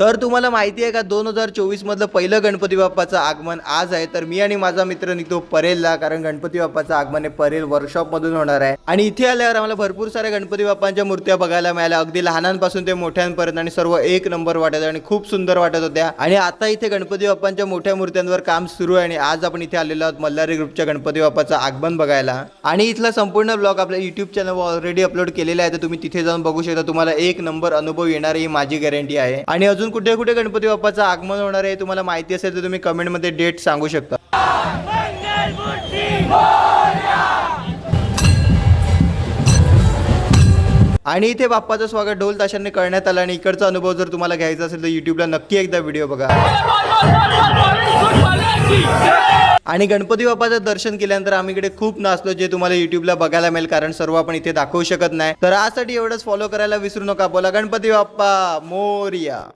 तर तुम्हाला माहिती आहे का दोन हजार चोवीस मधलं पहिलं गणपती बाप्पाचं आगमन आज आहे. तर मी आणि माझा मित्र निघतो परेलला कारण गणपती बाप्पाचं आगमन हे परेल वर्कशॉप मधून होणार आहे. आणि इथे आल्यावर आम्हाला भरपूर साऱ्या गणपती बाप्पांच्या मूर्त्या बघायला मिळाल्या. अगदी लहानांपासून ते मोठ्यांपर्यंत आणि सर्व एक नंबर वाटत आणि खूप सुंदर वाटत होत्या. आणि आता इथे गणपती बाप्पांच्या मोठ्या मूर्त्यांवर काम सुरू आहे आणि आज आपण इथे आलेलो आहोत मल्हारी ग्रुपच्या गणपती बाप्पाचं आगमन बघायला. आणि इथला संपूर्ण ब्लॉग आपल्या युट्यूब चॅनलवर ऑलरेडी अपलोड केलेला आहे तर तुम्ही तिथे जाऊन बघू शकता. तुम्हाला एक नंबर अनुभव येणार ही माझी गॅरंटी आहे. आणि अजून अजून कुठे कुठे गणपती बाप्पाचं आगमन होणार आहे तुम्हाला माहिती असेल तर तुम्ही कमेंटमध्ये डेट सांगू शकता. आणि इथे बाप्पाचं स्वागत ढोल ताशांनी करण्यात आलं आणि इकडचा अनुभव जर तुम्हाला घ्यायचा असेल तर युट्यूबला नक्की एकदा व्हिडिओ बघा. आणि गणपती बाप्पाचं दर्शन केल्यानंतर आम्ही इकडे खूप नाचलो जे तुम्हाला युट्यूबला बघायला मिळेल कारण सर्व आपण इथे दाखवू शकत नाही. तर आजसाठी एवढंच फॉलो करायला विसरू नका. बोला गणपती बाप्पा मोर्या.